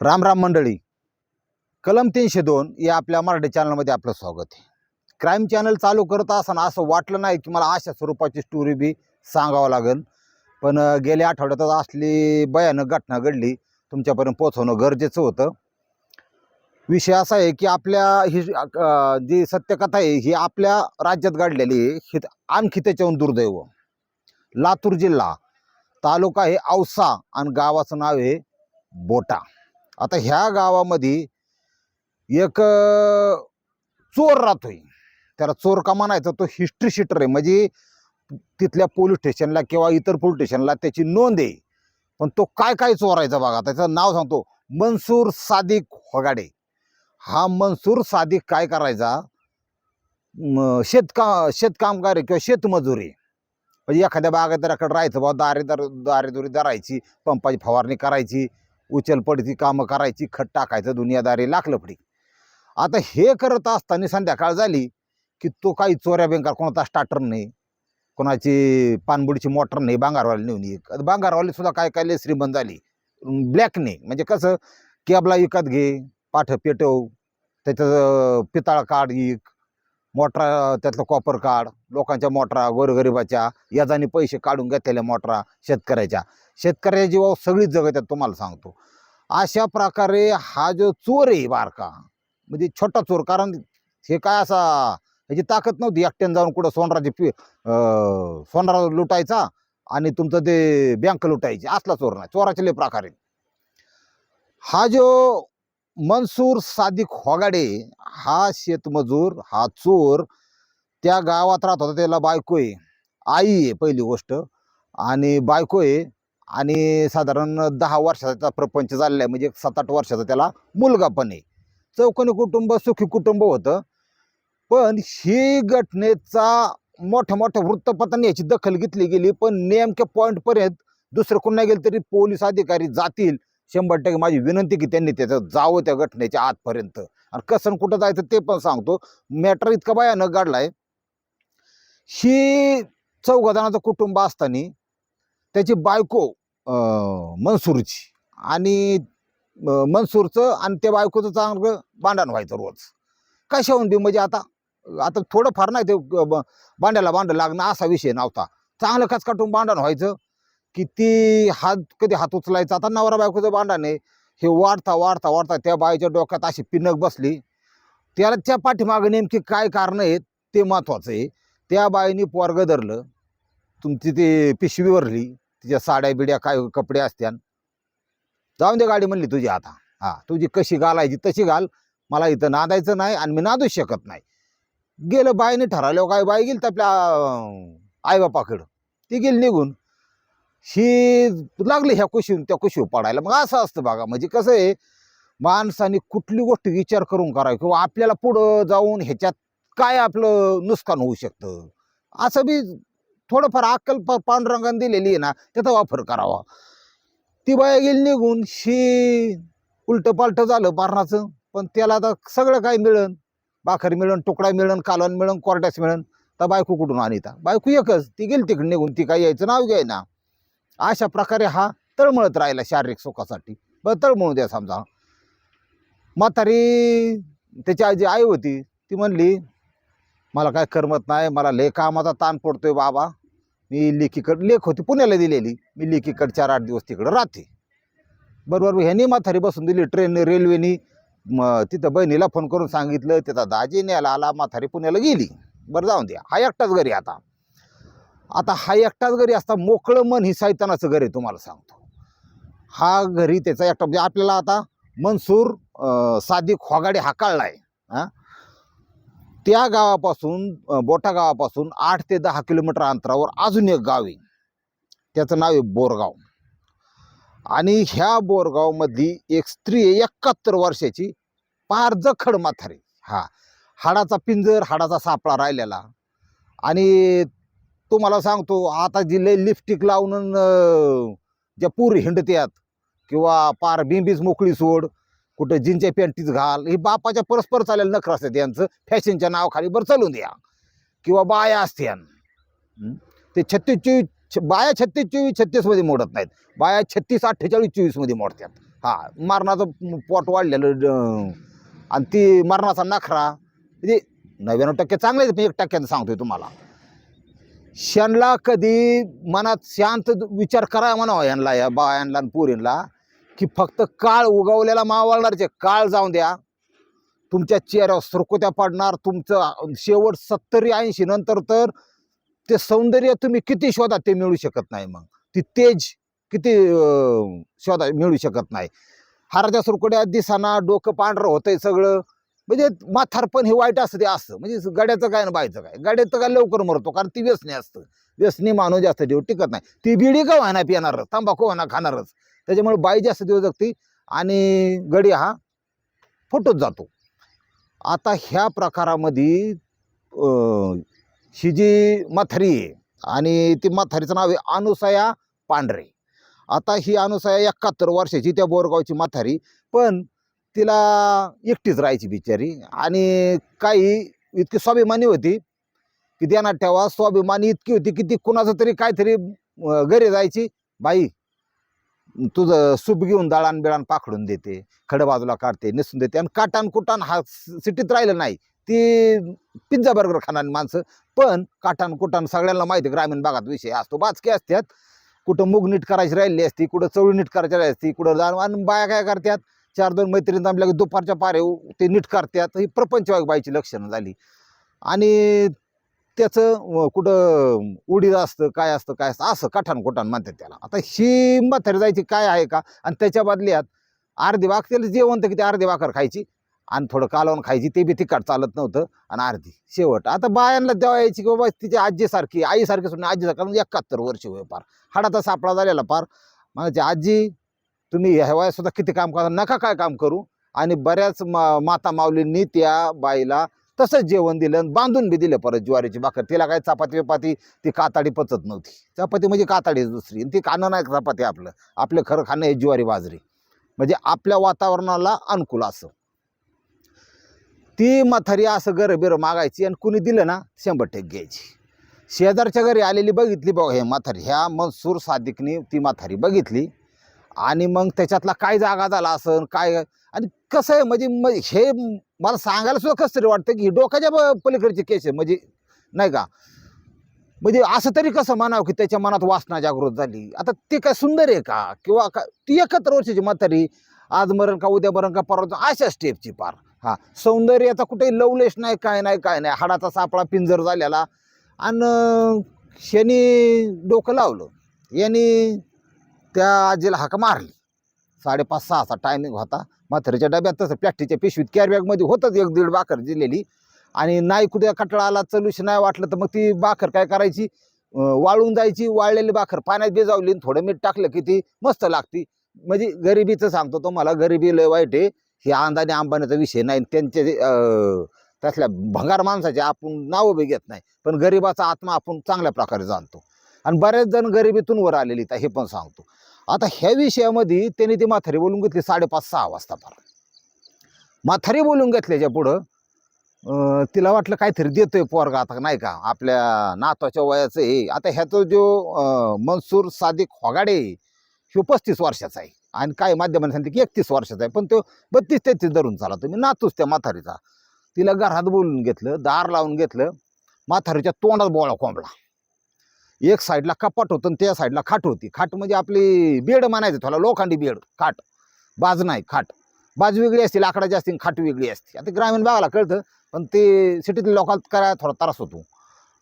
राम राम मंडळी. कलम तीनशे दोन या आपल्या मराठी चॅनलमध्ये आपलं स्वागत आहे. क्राईम चॅनल चालू करत असताना असं वाटलं नाही की मला अशा स्वरूपाची स्टोरी बी सांगावं लागेल. पण गेल्या आठवड्यातच असली भयानक घटना घडली. तुमच्यापर्यंत पोचवणं गरजेचं होतं. विषय असा आहे की आपल्या ही जी सत्यकथा आहे ही आपल्या राज्यात घडलेली आहे. ही आणखी त्याच्याहून दुर्दैव. लातूर जिल्हा तालुका आहे औसा आणि गावाचं नाव आहे बोटा. आता ह्या गावामध्ये एक चोर राहतोय. त्याला चोर का म्हणायचं? तो हिस्ट्री शीटर आहे. म्हणजे तिथल्या पोलीस स्टेशनला किंवा इतर पोलीस स्टेशनला त्याची नोंद आहे. पण तो काय काय चोरायचा बघा. त्याचं नाव सांगतो. मनसूर सादिक होगाडे. हा मनसूर सादिक काय करायचा? शेतका शेतकामगार आहे किंवा शेतमजुरी म्हणजे एखाद्या बागायतदाराकडे राहायचं बा दारेदार दारेदुरी दारायची पंपाची फवारणी करायची. उचलपडती कामं करायची खत टाकायचं दुनियादारी लाखलपडी आता हे करत असताना संध्याकाळ झाली की तो काही चोऱ्या बेंकार कोणाचा स्टार्टर नाही कोणाची पानबुडीची मोटर नाही बांगारवाली नेऊन एक. आता बांगारवाली सुद्धा काय काय लय श्रीमंत झाली. नाही. म्हणजे कसं कॅबला विकत घे पाठ पेटव त्याचं पितळ काढ एक मोटरा त्यातलं कॉपर काढ लोकांच्या मोटरा गोरगरिबाच्या याजाने पैसे काढून घेतलेल्या मोटरा शेतकऱ्याच्या. शेतकऱ्याच्या जीवावर सगळीच जगत आहेत तुम्हाला सांगतो. अशा प्रकारे हा जो चोर आहे बारका म्हणजे छोटा चोर कारण हे काय असा ह्याची ताकद नव्हती एकट्यानं जाऊन कुठं सोनराची पि सोनरा सोनारा लुटायचा आणि तुमचं ते बँक लुटायची. असला चोर नाही चोराचे लय प्रकार आहेत. हा जो मनसूर सादिक होगाडे हा शेतमजूर हा चोर त्या गावात राहत होता त्याला बायको आहे. आई आहे पहिली गोष्ट. आणि बायको आहे आणि साधारण दहा वर्षाचा प्रपंच झालेला आहे म्हणजे सात आठ वर्षाचा त्याला मुलगा पण आहे. चौकोनी कुटुंब सुखी कुटुंब होतं. पण ही घटनेचा मोठ्या मोठ्या वृत्तपत्रांनी याची दखल घेतली गेली पण नेमक्या पॉईंटपर्यंत दुसरं कोण नाही गेलं तरी पोलीस अधिकारी जातील. शंभर टक्के माझी विनंती की त्यांनी त्याचं जावं त्या घटनेच्या आतपर्यंत. आणि कसं कुठं जायचं ते पण सांगतो. मॅटर इतका भयानक आहे ही चौघ जणांचं कुटुंब असताना त्याची बायको मनसूरची. आणि मनसूरचं आणि त्या बायकोचं चांगलं भांडण व्हायचं रोज. कशाहून बी म्हणजे आता आता थोडंफार नाही ते ब- भांड्याला भांडं लागणं असा विषय नव्हता. चांगलं कचकाटून भांडण व्हायचं. की ती हात कधी हात उचलायचा? आता नवरा बायकोचं भांडण आहे. हे वाढता वाढता वाढता त्या बाईच्या डोक्यात अशी पिनक बसली. त्याला त्या पाठीमागं नेमकी काय कारणं आहेत ते महत्त्वाचं आहे. त्या बाईने पोरगं धरलं. तुमची ती पिशवी भरली. तिच्या साड्या बिड्या काय कपडे असत्यान जाऊन दे गाडी म्हणली तुझी आता. हा तुझी कशी घालायची तशी घाल. मला इथं नादायचं नाही आणि मी नादूच शकत नाही. गेलं बाईने ठरवलं काय बाई गेली तर आपल्या आईबापाकडं. ती गेली निघून. ही लागली ह्या कुशीवर त्या कुशीवर पडायला. मग असं असतं बघा. म्हणजे कसं आहे माणसाने कुठली गोष्ट विचार करून करावी किंवा आपल्याला पुढं जाऊन ह्याच्यात काय आपलं नुकसान होऊ शकतं. असं बी थोडंफार अक्कल प पांडुरंगाने दिलेली आहे ना त्याचा वापर करावा. ती बाया गेली निघून शी उलटं पालटं झालं मारणाचं पण त्याला आता सगळं काय मिळन भाकर मिळन तुकडा मिळन कालवण मिळन कोरड्यास मिळन तर बायको कुठून आणीता? बायको एकच ती गेली तिकडे निघून ती काय यायचं नाव घ्याय ना अशा प्रकारे हा तळमळत राहिला शारीरिक सुखासाठी. बरं तळमळू द्या समजा. म्हातारी त्याची आजी आई होती ती म्हणली मला काय करमत नाही मला लय कामाचा ताण पडतोय बाबा. मी लेकीकड लेख होती पुण्याला दिलेली. मी लेकीकड चार आठ दिवस तिकडं राहते. बरोबर ह्यानी म्हातारी बसून दिली ट्रेनने रेल्वेनी मग तिथं बहिणीला फोन करून सांगितलं त्याचा दाजी न्यायला आला म्हातारी पुण्याला गेली. बरं जाऊन द्या. हा एकटाच घरी आता. आता हा एकटाच घरी असता मोकळं मन ही सैतानाचं घर आहे तुम्हाला सांगतो. हा घरी त्याचा एकटा म्हणजे आपल्याला आता मनसूर अं, सादिक खोगाडे हा काढला आहे हां? त्या गावापासून बोटा गावापासून आठ ते दहा किलोमीटर अंतरावर अजून एक गाव आहे. त्याचं नाव आहे बोरगाव. आणि ह्या बोरगावमधली एक स्त्री आहे एकाहत्तर वर्षाची पार जखड माथारी हा हाडाचा पिंजर हाडाचा सापळा राहिलेला. आणि तुम्हाला सांगतो आता जी लय लिपस्टिक लावून ज्या पूर हिंडत्यात किंवा पार बिंबीच मोकळी सोड कुठं जीनच्या पॅन्टीच घाल हे बापाच्या परस्पर चालेल नखर असतात यांचं फॅशनच्या नावाखाली बरं चालून द्या. किंवा बाया असत्यान ते छत्तीस चोवीस छ- बाया छत्तीस चोवीस छत्तीसमध्ये मोडत नाहीत. बाया छत्तीस अठ्ठेचाळीस चोवीसमध्ये मोडतात हा मरणाचं पोट वाढलेलं आणि ती मरणाचा नखरा म्हणजे नव्याण्णव टक्के चांगले आहेत, मी एक टक्क्यानं सांगतोय तुम्हाला. शनला कधी मनात शांत विचार करा म्हणावा यांना या बायांना आणि पोरींना. की फक्त काळ उगवलेला मावळणारचे काळ जाऊन द्या. तुमच्या चेहऱ्यावर सुरकुत्या पडणार तुमचं शेवट सत्तरी ऐंशी नंतर तर ते सौंदर्य तुम्ही किती शोधा ते मिळू शकत नाही मग. ती तेज किती शोधा मिळू शकत नाही. हाराच्या सुरकुड्या दिसाना डोकं पांढरं होतंय सगळं. म्हणजे माथारपण हे वाईट असतं ते असतं. म्हणजे गड्याचं काय ना बायचं काय? गड्याचं काय लवकर मरतो कारण ती व्यसनी असतं. व्यसनी माणूस जास्त देऊ टिकत नाही. ती बिडी का व्हायना पिणारच तंबाखू व्हायना खाणारच. त्याच्यामुळे बाई जास्त दिवस जगती आणि गडी हा फुटत जातो. आता ह्या प्रकारामध्ये ही जी माथारी आहे आणि ती माथारीचं नाव आहे अनुसया पांढरे. आता ही अनुसया एकाहत्तर वर्षाची त्या बोरगावची माथारी पण तिला एकटीच राहायची बिचारी आणि काही इतकी स्वाभिमानी होती की ध्यानात ठेवा स्वाभिमानी इतकी होती की ती कुणाचं तरी काहीतरी घरी जायची बाई तुझं सूप घेऊन दळण बिळान पाखडून देते खडं बाजूला काढते नेसून देते आणि काटान कुटान हा सिटीत राहिलं नाही. ती पिझ्झा बर्गर खाणारी माणसं पण काटान कुटान सगळ्यांना माहिती आहे, ग्रामीण भागात विषय असतो. बाचके असतात. कुठं मूग नीट करायची राहिली असती कुठं चवळी नीट करायची राहिली असती कुठं दाण आणि बाया काय करतात? चार दोन मैत्रिणी आपल्या की दुपारच्या पारे ते नीट करतात. ही प्रपंचवाग बाईची लक्षणं झाली. आणि त्याचं कुठं उडीद असतं काय असतं काय असतं असं कठाण कोठाण म्हणतात त्याला. आता ही म्हातारी जायची काय आहे का? आणि त्याच्या बदल्यात अर्धी वाक त्याला जेवण तर किती अर्धी वाकर खायची आणि थोडं कालवण खायची ते बी तिखट चालत नव्हतं आणि अर्धी शेवट. आता बायांना देवा यायची की बाबा तिची आजीसारखी आईसारखी सुद्धा आजीसारखी म्हणजे एकाहत्तर वर्ष होय पार. हाडाचा सापळा झालेला पार. म्हणायची आजी तुम्ही ह्या वयात सुद्धा किती काम करा नका काय काम करू. आणि बऱ्याच मा माता माऊलींनी त्या बाईला तसंच जेवण दिलं आणि बांधून बी दिलं परत ज्वारीची भाकर. तिला काय चपाती विपाती ती काताडी पचत नव्हती. चपाती म्हणजे काताडीच दुसरी आणि ती खाणं नाही चपाती आपलं. आपलं खरं खाणं हे ज्वारी बाजरी. म्हणजे आपल्या वातावरणाला अनुकूल असं. ती म्हातारी असं गरं बिरं मागायची आणि कुणी दिलं ना शंभर टक्के घ्यायची. शेजारच्या घरी आलेली बघितली बघ हे म्हातारी ह्या मनसूर सादिकनी ती म्हातारी बघितली. आणि मग त्याच्यातला काय जागा झाला असं काय? आणि कसं आहे म्हणजे मग हे मला सांगायला सुद्धा कसं तरी वाटतं की ही डोक्याच्या ब- पलीकडची केस आहे. म्हणजे नाही का? म्हणजे असं तरी कसं म्हणावं की त्याच्या मनात वासना जागृत झाली? आता ते काय सुंदर आहे का? किंवा का ती एकाहत्तर वर्षाची म्हातारी आज मरण का उद्या मरण का परवा अशा स्टेपची पार. हा सौंदर्य आता कुठेही लवलेश नाही काय नाही काय नाही. हाडाचा सापळा पिंजर झालेला. आणि शनी डोकं लावलं. यांनी त्या आजीला हाक मारली. साडेपाच सहाचा टायमिंग होता. म्हातारीच्या डब्यात तसं प्लॅस्टिकच्या पिशवीत कॅरबॅगमध्ये होतच एक दीड बाकर दिलेली. आणि नाही कुठे कटळा आला चलूशी नाही वाटलं तर मग ती भाकर काय करायची? वाळून जायची वाळलेली भाकर पाण्यात भिजावली आणि थोडं मीठ टाकलं की ती मस्त लागती. म्हणजे गरिबीचं सांगतो तुम्हाला गरिबी लय वाईट आहे. हे अंदाने आंबाण्याचा विषय नाही त्यांचे जे, त्यातल्या भंगार माणसाचे आपण नावं बी घेत नाही. पण गरिबाचा आत्मा आपण चांगल्या प्रकारे जाणतो. आणि बरेच जण गरिबीतून वर आलेली तर हे पण सांगतो. आता ह्या विषयामध्ये त्यांनी ती म्हातारी बोलून घेतली साडेपाच सहा वाजता फार. म्हातारी बोलून घेतल्याच्या पुढं तिला वाटलं काहीतरी देतोय पोरगा आता नाही का? आपल्या नातवाच्या वयाचं हे. आता ह्याचा जो मनसूर सादिक होगाडे ह्यो पस्तीस वर्षाचा आहे. आणि काय माध्यमाने सांगते की एकतीस वर्षाचा आहे. पण तो बत्तीस तेहतीस धरून चाला तुम्ही नातूच त्या म्हातारीचा. तिला घरात बोलून घेतलं दार लावून घेतलं. म्हातारीच्या तोंडात बोळा कोंबला एक साईडला कपाट होतं आणि त्या साईडला खाट होती. खाट म्हणजे आपली बेड म्हणायचं थोडा लोखंडी बेड खाट. बाज नाही खाट. बाज वेगळी असते लाकडाची असते आणि खाट वेगळी असते. आता ग्रामीण भागाला कळतं पण ते सिटीतल्या लोकांत करायला थोडा त्रास होतो.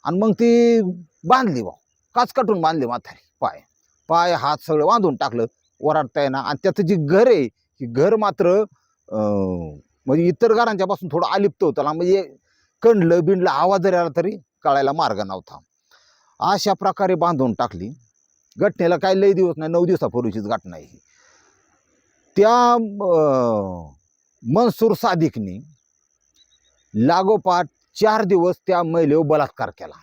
आणि मग ती बांधली बा काच काटून बांधली म्हातारी पाय. पाय हात सगळं बांधून टाकलं ओराडता येणार आणि त्याचं जी घर आहे की घर मात्र म्हणजे इतर घरांच्यापासून थोडं अलिप्त होतं. म्हणजे कंडलं बिंडलं आवाज जरी आला तरी कळायला मार्ग नव्हता. अशा प्रकारे बांधून टाकली. घटनेला काही लई दिवस नाही नऊ दिवसापूर्वीचीच घटना आहे ही. त्या मनसूर सादिकने लागोपाठ चार दिवस त्या महिलेवर बलात्कार केला.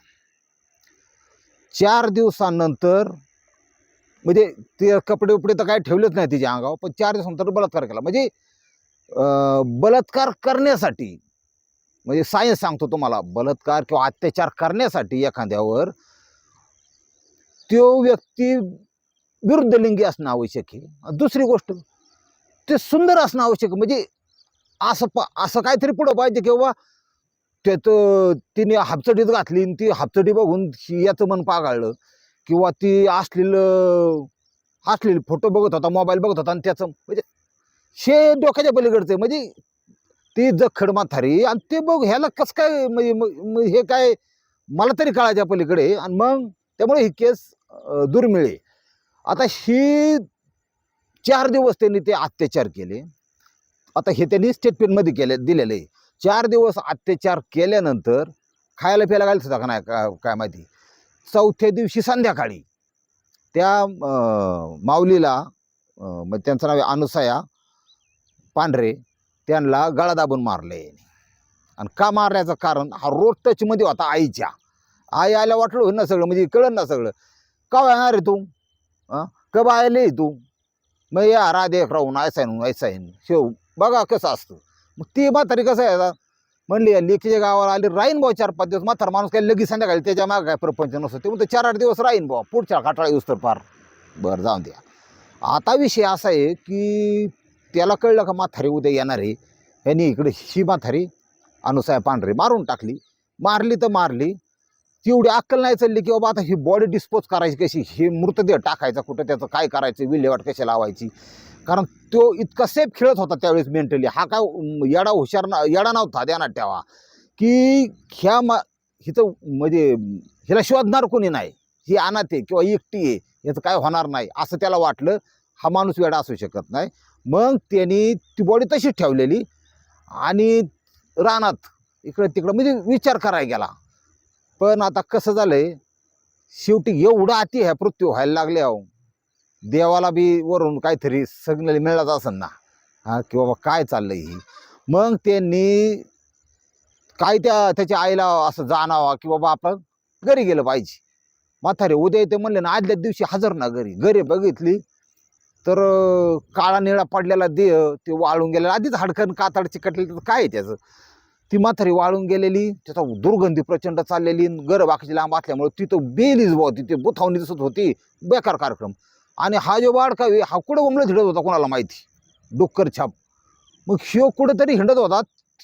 चार दिवसानंतर म्हणजे ते कपडे उपडे तर काय ठेवलेच नाही तिच्या अंगावर पण चार दिवसानंतर बलात्कार केला. म्हणजे बलात्कार करण्यासाठी म्हणजे सायन्स सांगतो तुम्हाला बलात्कार किंवा अत्याचार करण्यासाठी एखाद्यावर तो व्यक्ती विरुद्ध लिंगी असणं आवश्यक आहे दुसरी गोष्ट ते सुंदर असणं आवश्यक आहे. म्हणजे असं पा असं काहीतरी पुढं पाहिजे किंवा त्याचं तिने हापचडीत घातली आणि ती हापचडी बघून याचं मन पागाळलं किंवा ती असलेलं असलेले फोटो बघत होता मोबाईल बघत होता आणि त्याचं म्हणजे शे डोक्याच्या पलीकडचं आहे. म्हणजे ती जखड माथारी आणि ते बघ ह्याला कसं काय म्हणजे मग- हे काय मला तरी कळायच्या पलीकडे आणि मग त्यामुळे ही केस दुर्मिळे आता ही चार दिवस त्यांनी ते अत्याचार केले. आता हे त्यांनी स्टेटमेंटमध्ये केले दिलेलं आहे. चार दिवस अत्याचार केल्यानंतर खायला प्यायला घालत होता का नाही? का काय माहिती? चौथ्या दिवशी संध्याकाळी त्या माऊलीला मग त्यांचं नाव आहे अनुसया पांढरे त्यांना गळा दाबून मारले आणि का मारल्याचं कारण हा रोड टचमध्ये होता आईच्या. आई आल्या वाटलं होईल ना सगळं म्हणजे कळलं ना सगळं. का येणार रे तू? हां कब आले तू? मग या राधे राहून ऐसा आहे ऐसा आहे शेव बघा कसं असतं. मग ती म्हातारी कसं आहे आता? म्हणली या लेकीच्या गावाला आली राहीन भाऊ चार पाच दिवस. म्हातारा माणूस काही लगेच संध्याकाळी त्याच्यामागे काय प्रपंच नसतो. ते म्हणतो चार आठ दिवस राहीन भाऊ. पुढच्या काटाळा येऊस तर पार बरं जाऊन द्या. आता विषय असा आहे की त्याला कळलं का म्हातारी उद्या येणार आहे? यांनी इकडे ही म्हातारी अनुसाया पांढरे मारून टाकली. मारली तर मारली. तेवढी अक्कल नाही चालली की बाबा आता ही बॉडी डिस्पोज करायची कशी? हे मृतदेह टाकायचा कुठं? त्याचं काय करायचं? विल्हेवाट कशी लावायची? कारण तो इतका सेफ खेळत होता त्यावेळेस मेंटली हा काय येडा हुशार ना येडा नव्हता ध्यानात ठेवा. की ह्या मा हिचं म्हणजे हिला शोधणार कोणी नाही. ही अनाथ आहे किंवा एकटी आहे याचं काय होणार नाही असं त्याला वाटलं. हा माणूस वेडा असू शकत नाही. मग त्यांनी ती बॉडी तशीच ठेवलेली. आणि रानात इकडं तिकडं म्हणजे विचार करायला गेला. पण आता कसं झालंय? शेवटी एवढा अति ह्या मृत्यू व्हायला लागले अहो. देवाला बी वरून काहीतरी सिग्नल मिळत असेल ना. हा की बाबा काय चाललंय ही? मग त्यांनी काय त्या त्याच्या आईला असं जाणावा की बाबा आपण घरी गेलं पाहिजे. म्हातारे उद्या येते म्हणले ना आदल्या दिवशी हजर ना घरी. घरी बघितली तर काळा निळा पडलेला देह ते वाळून गेलेला. आधीच हाडकन कातड चिकटले तर काय आहे त्याचं? ती म्हातारी वाळून गेलेली त्याचा दुर्गंधी प्रचंड चाललेली गर बाकीची लांब असल्यामुळे तिथं बेलीच होती ती बुथावणी दिसत होती. बेकार कार्यक्रम. आणि हा जो वाडकावी हा कुठं उमलं हिंडत होता कोणाला माहिती? डोक्कर छाप. मग शिव कुठंतरी हिंडत होता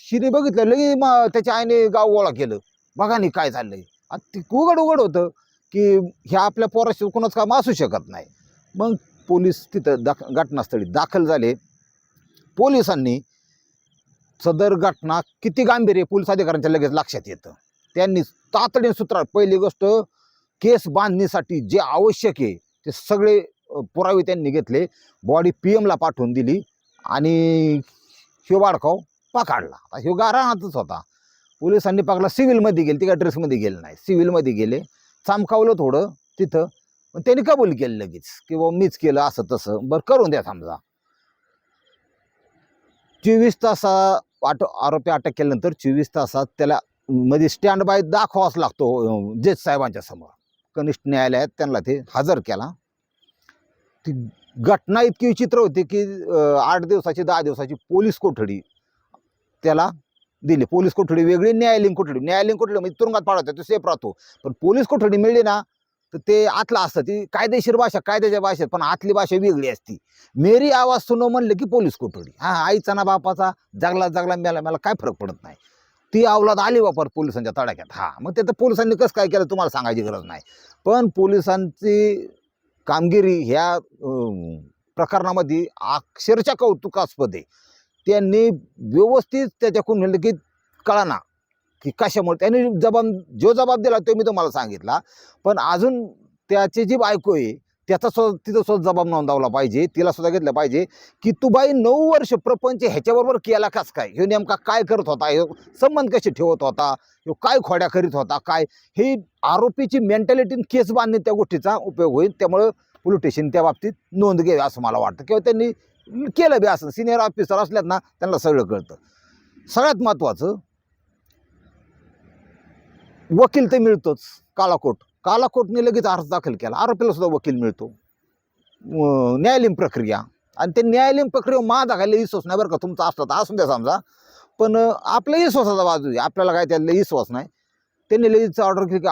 शिने बघितलं लगे मग त्याच्या आईने गाव गोळा केलं. बघा नाही काय चाललंय. आणि ते उघड उघड होतं की ह्या आपल्या पोराशी कोणाच काम असू शकत नाही. मग पोलीस तिथं दाख घटनास्थळी दाखल झाले. पोलिसांनी सदर घटना किती गांभीर्य पोलीस अधिकाऱ्यांच्या लगेच लक्षात येतं? त्यांनी तातडीने सूत्रात पहिली गोष्ट केस बांधणीसाठी जे आवश्यक आहे ते सगळे पुरावे त्यांनी घेतले. बॉडी पी एमला पाठवून दिली आणि ह्यो वाडकाव पकडला. आता ह्यो गाराणातच होता. पोलिसांनी पकडला. सिव्हिलमध्ये गेले ती ड्रेसमध्ये गेले नाही. सिव्हिलमध्ये गेले चामकावलं थोडं तिथं पण त्यांनी कबूल केलं लगेच की बाबा मीच केलं असं तसं. बरं करून द्या समजा चोवीस तासा आट आरोपी अटक केल्यानंतर चोवीस तासात त्याला मध्ये स्टँड बाय दाखवाच लागतो जज साहेबांच्या समोर. कनिष्ठ न्यायालयात त्यांना ते हजर केला. ती घटना इतकी विचित्र होती की आठ दिवसाची दहा दिवसाची पोलीस कोठडी त्याला दिली. पोलीस कोठडी वेगळी न्यायालयीन कोठडी. न्यायालयीन कोठडी म्हणजे तुरुंगात पाडवतात तो सेफ राहतो. पण पोलीस कोठडी मिळली ना ते आतलं असतं ती कायदेशीर भाषा कायद्याच्या भाषेत पण आतली भाषा वेगळी असती. मेरी आवाज सुनो म्हणलं की पोलीस कोठडी. हा आईचा ना बापाचा जगला जगला मेला मेला काय फरक पडत नाही. ती अवलाद आली वापर पोलिसांच्या तडाख्यात. हा मग ते तर पोलिसांनी कसं काय केलं तुम्हाला सांगायची गरज नाही. पण पोलिसांची कामगिरी ह्या प्रकरणामध्ये अक्षरशः कौतुकास्पद आहे. त्यांनी व्यवस्थित त्याच्याकडून म्हणलं की कळाना. की कशामुळे? त्यांनी जबाब जो जबाब दिला तो मी तुम्हाला सांगितला. पण अजून त्याची जी बायको आहे त्याचा स्वतः तिचा स्वतः जबाब नोंदवला पाहिजे. तिला सुद्धा घेतलं पाहिजे की तू बाई नऊ वर्ष प्रपंच ह्याच्याबरोबर केला कस काय? ह्यो नेमका काय करत होता? ह्यो संबंध कसे ठेवत होता? ह्यो काय खोड्या करीत होता? काय? हे आरोपीची मेंटॅलिटी केस बांधणे त्या गोष्टीचा उपयोग होईल. त्यामुळं पोलीस स्टेशन त्या बाबतीत नोंद घ्यावी असं मला वाटतं. किंवा त्यांनी केलं बी असं. सिनियर ऑफिसर असल्यात ना त्यांना सगळं कळतं. सगळ्यात महत्त्वाचं वकील तर मिळतोच कालाकोट. कालाकोटने लगेच अर्ज दाखल केला. आरोपीला सुद्धा वकील मिळतो. न्यायालयीन प्रक्रिया. आणि ते न्यायालयीन प्रक्रिया मा दाखवायला विश्वास नाही बरं का तुमचा असला तर असून द्या समजा. पण अं, आपल्या विश्वासाचा बाजू आहे. आपल्याला काय त्यातला विश्वास नाही. त्यांनी लगेच ऑर्डर केली की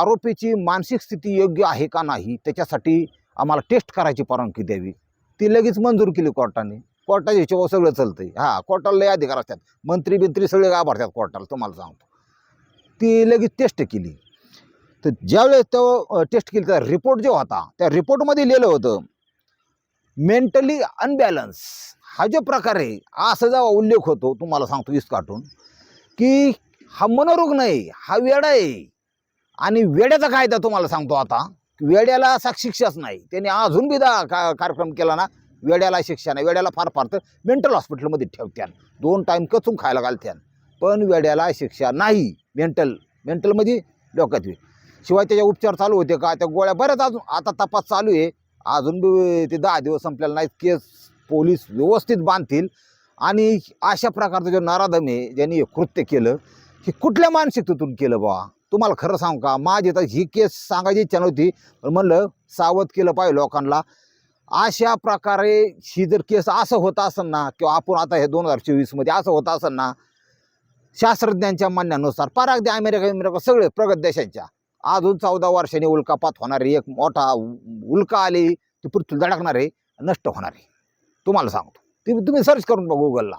आरोपीची मानसिक स्थिती योग्य आहे का नाही? त्याच्यासाठी आम्हाला टेस्ट करायची परवानगी द्यावी. ती लगेच मंजूर केली कोर्टाने. कोर्टाच्या हिशोबावर सगळं चालतंय. हां कोर्टाला लय अधिकार असतात. मंत्री बिंत्री सगळे गाभारतात कोर्टाला तुम्हाला सांगतो. ती लगेच टेस्ट केली. तर ज्यावेळेस तो टेस्ट केली त्या रिपोर्ट जो होता त्या रिपोर्टमध्ये लिहिलं होतं मेंटली अनबॅलन्स हा जो प्रकार आहे असा जेव्हा उल्लेख होतो तुम्हाला सांगतो इस काटून की हा मनोरोग नाही हा वेडा आहे. आणि वेड्याचा कायदा तुम्हाला सांगतो आता वेड्याला असा शिक्षाच नाही. त्याने अजून बी दा का कार्यक्रम केला ना वेड्याला शिक्षा नाही वेड्याला फार फार तर मेंटल हॉस्पिटलमध्ये ठेवत्यान. दोन टाईम कचून खायला घालत्यान. पण वेड्याला शिक्षा नाही. मेंटल मेंटलमध्ये डोक्यात होईल शिवाय त्याचे उपचार चालू होते का? त्या गोळ्या बऱ्याच अजून आता तपास चालू आहे. अजून बी ते दहा दिवस संपलेला नाहीत. केस पोलीस व्यवस्थित बांधतील. आणि अशा प्रकारचं जे नराधम आहे ज्यांनी हे कृत्य केलं हे कुठल्या मानसिकतेतून केलं बा तुम्हाला खरं सांगू का? माझी तर ही केस सांगायची इच्छा नव्हती. पण म्हणलं सावध केलं पाहिजे लोकांना. अशा प्रकारे ही जर केस असं होत असेल ना किंवा आपण आता हे दोन हजार चोवीसमध्ये असं होत असेल ना शास्त्रज्ञांच्या मान्यानुसार पार अगदी अमेरिका अमेरिका सगळे प्रगत देशांच्या. अजून चौदा वर्षांनी उल्कापात होणारी एक मोठा उल्का आली ती पृथ्वी धडकणार आहे नष्ट होणार. आहे तुम्हाला सांगतो. ती तुम्ही सर्च करून बघा गुगलला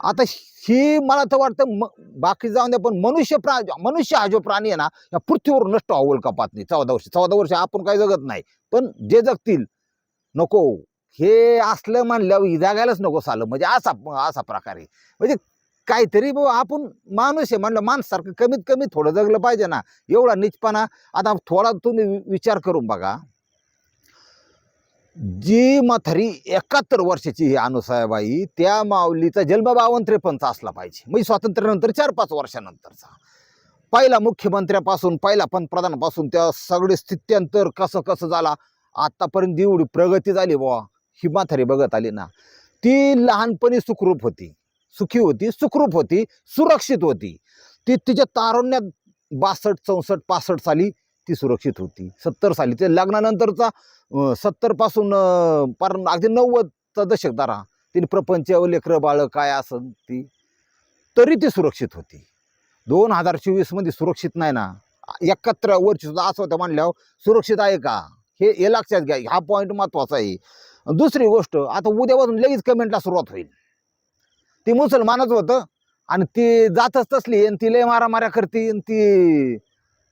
आता ही मला तर वाटतं म बाकी जाऊन द्या पण मनुष्य प्रा मनुष्य हा जो प्राणी आहे ना या पृथ्वीवर नष्ट व्हावं उल्कापात नाही चौदा वर्ष चौदा वर्ष आपण काही जगत नाही. पण जे जगतील नको. हे असलं म्हणल्यावर ही जागायलाच नको सालं. म्हणजे असा असा प्रकार आहे. म्हणजे काहीतरी बाबा आपण माणूस आहे. म्हणलं माणसारखं कमीत कमी थोडं जगलं पाहिजे ना. एवढा निचपणा. आता थोडा तुम्ही वि- विचार करून बघा. जी म्हातारी एकाहत्तर वर्षाची ही अनुसाहेबाई त्या माऊलीचा जन्म बावन त्रेपन्नचा असला पाहिजे. म्हणजे स्वातंत्र्यानंतर चार पाच वर्षानंतरचा. पहिला मुख्यमंत्र्यापासून पहिला पंतप्रधानापासून त्या सगळे स्थित्यंतर कसं कसं झाला? आत्तापर्यंत एवढी प्रगती झाली बुवा. ही म्हातारी बघत आली ना. ती लहानपणी सुखरूप होती. सुखी होती सुखरूप होती सुरक्षित होती. ती तिच्या तारुण्यात बासष्ट चौसष्ट पासष्ट साली ती सुरक्षित होती. सत्तर साली. ते लग्नानंतरचा सत्तरपासून पार अगदी नव्वदचा दशक दारा तिने प्रपंच लेकरं बाळं काय असं ती तरी ती सुरक्षित होती. दोन हजार चोवीसमध्ये सुरक्षित नाही ना. एकत्र वर्ष सुद्धा असं होतं म्हणल्यावर सुरक्षित आहे का? हे हे लक्षात घ्या. हा पॉईंट महत्त्वाचा आहे. दुसरी गोष्ट आता उद्यापासून लगेच कमेंटला सुरुवात होईल. ती मुसलमानच होतं. आणि ती जातच तसली आणि ती लय मारामाऱ्या करते. आणि ती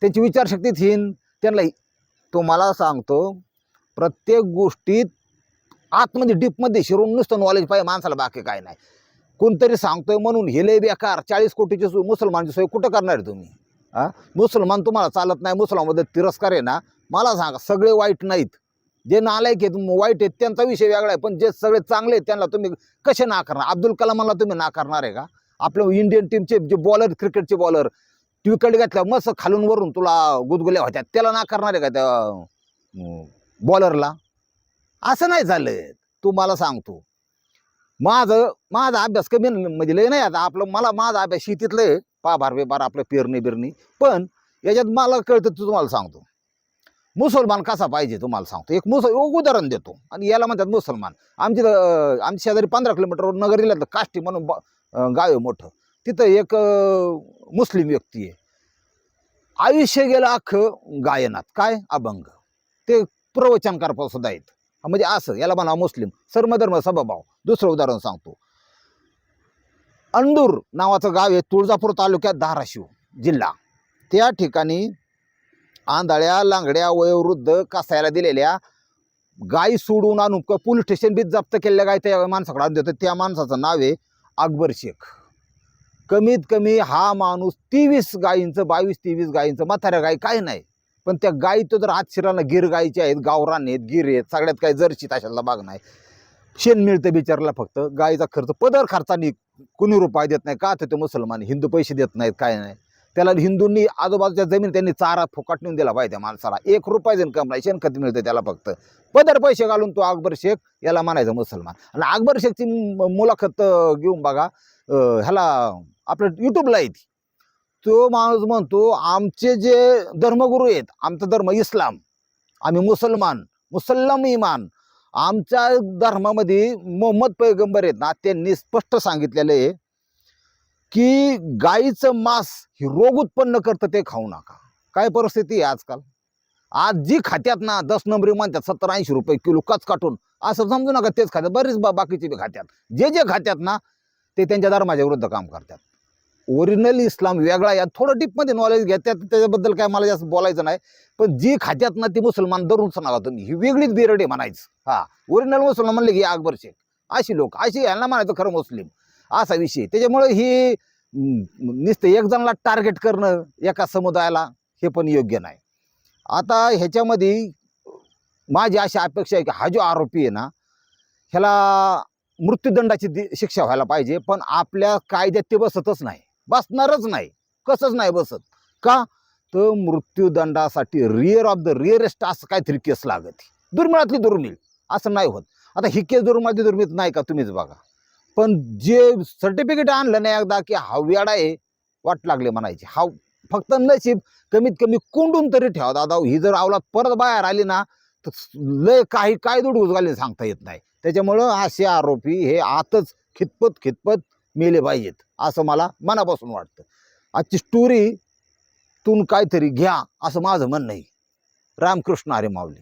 त्यांची विचारशक्ती थिन त्यांना मला सांगतो प्रत्येक गोष्टीत आतमध्ये डीपमध्ये शिरून नुसतं नॉलेज पाहिजे. माणसाला बाकी काय नाही. कोणतरी सांगतोय म्हणून हे लय बेकार. चाळीस कोटीची सोय मुसलमानची सोय कुठं करणार तुम्ही? हां मुसलमान तुम्हाला चालत नाही. मुसलमानमध्ये तिरस्कार आहे ना. मला सांगा सगळे वाईट नाहीत. जे नालायक आहेत वाईट आहेत त्यांचा विषय वेगळा आहे. पण जे सगळे चांगले आहेत त्यांना तुम्ही कसे नाकारणार अब्दुल कलामाला तुम्ही नाकारणार आहे का? आपल्या इंडियन टीमचे जे बॉलर क्रिकेटचे बॉलर विकेट घेतल्या मस्त खालून वरून तुला गुदगुल्या होत्या. त्याला नाकारणार आहे का त्या बॉलरला असं नाही झालं तू मला सांगतो. माझं माझा अभ्यास कमी म्हणजे लय नाही आता आपलं मला माझा अभ्यास शेतीतलं आहे. पा भारवे पार आपलं पेरणी बिरणी. पण याच्यात मला कळतं तू तुम्हाला सांगतो. मुसलमान कसा पाहिजे तुम्हाला सांगतो. एक मुस एक उदाहरण देतो. आणि याला म्हणतात मुसलमान. आमची आमच्या शेजारी पंधरा किलोमीटरवर नगर जिल्ह्यातलं काष्टी म्हणून गाव आहे मोठं. तिथं एक मुस्लिम व्यक्ती आहे. आयुष्य गेलं अख्खं गायनात. काय? अभंग. ते प्रवचनकार सुद्धा आहेत. म्हणजे असं याला म्हणा मुस्लिम. सर्वधर्म सभाभाव. दुसरं उदाहरण सांगतो. अंडूर नावाचं गाव आहे तुळजापूर तालुक्यात धाराशिव जिल्हा. त्या ठिकाणी आंधळ्या लांगड्या वयोवृद्ध कासायला दिलेल्या गाई सोडून आणून पोलीस स्टेशन बी जप्त केलेल्या गाय त्या माणसाकडे आणून देतं त्या माणसाचं नाव आहे अकबर शेख. कमीत कमी हा माणूस तेवीस गायींचं बावीस तेवीस गायींचं म्हाताऱ्या गाय काय नाही. पण त्या गायी तर जर आत शिराला गिर गायीचे आहेत गावरान आहेत गिर आहेत सगळ्यात काय जर्शी अशातला भाग नाही. शेण मिळतं बिचारला फक्त. गायीचा खर्च पदर खर्चाने कुणी रुपये देत नाही. का तर ते मुसलमान हिंदू पैसे देत नाहीत काय नाही. त्याला हिंदूंनी आजूबाजूच्या जमीन त्यांनी चारा फुकट नेऊन दिला पाहिजे माणसाला. एक रुपया देऊन कमराय शेणखत मिळतं त्याला फक्त. पदर पैसे घालून तो अकबर शेख याला मानायचं मुसलमान. आणि अकबर शेखची मुलाखत घेऊन बघा ह्याला आपलं यूट्यूबला येते. तो माणूस म्हणतो आमचे जे धर्मगुरू आहेत आमचा धर्म इस्लाम. आम्ही मुसलमान मुसलम इमान. आमच्या धर्मामध्ये मोहम्मद पैगंबर आहेत ना त्यांनी स्पष्ट सांगितलेलं आहे की गाईचं मांस हे रोग उत्पन्न करतं ते खाऊ नका. काय परिस्थिती आहे आजकाल? आज जी खात्यात ना दस नंबरी म्हणतात सत्तर ऐंशी रुपये किलो कच काटून. असं समजू नका तेच खात्यात. बरेच बा बाकीचे बी खात्यात. जे जे खात्यात ना ते त्यांच्या धर्माच्या विरुद्ध काम करतात. ओरिजिनल इस्लाम वेगळा या थोडं डीपमध्ये नॉलेज घेतात त्याच्याबद्दल काय मला जास्त बोलायचं नाही. पण जी खात्यात ना ती मुसलमान धरून नका तुम्ही. ही वेगळीच बिरडे म्हणायचं. हा. ओरिजिनल मुसलमान म्हणले की अकबर शेख. अशी लोक. अशी यांना म्हणायचं खरं मुस्लिम. असा विषय. त्याच्यामुळे ही नुसतं एक जणाला टार्गेट करणं एका समुदायाला हे पण योग्य नाही. आता ह्याच्यामध्ये माझी अशी अपेक्षा आहे की हा जो आरोपी आहे ना ह्याला मृत्यूदंडाची दि- शिक्षा व्हायला पाहिजे पण आपल्या कायद्यात ते बसतच नाही. बसणारच नाही. कसंच नाही बसत. का? तर मृत्यूदंडासाठी रिअर ऑफ द रिअरेस्ट असं काहीतरी केस लागत दुर्मिळातली दुर्मिळ. असं नाही होत. आता ही केस दुर्मिळातली दुर्मिळ नाही का? तुम्हीच बघा. पण जे सर्टिफिकेट आणलं नाही एकदा की हा वेडा आहे वाट लागले म्हणायची. हा फक्त नशीब कमीत कमी कोंडून तरी ठेवा दादा. ही जर आवलात परत बाहेर आली ना तर लय काही काय दुडगुज घाले सांगता येत नाही. त्याच्यामुळं असे आरोपी हे आतच खितपत खितपत मेले पाहिजेत असं मला मनापासून वाटतं. आजची स्टोरी तून काहीतरी घ्या असं माझं म्हणणं आहे. रामकृष्ण हरे माऊली.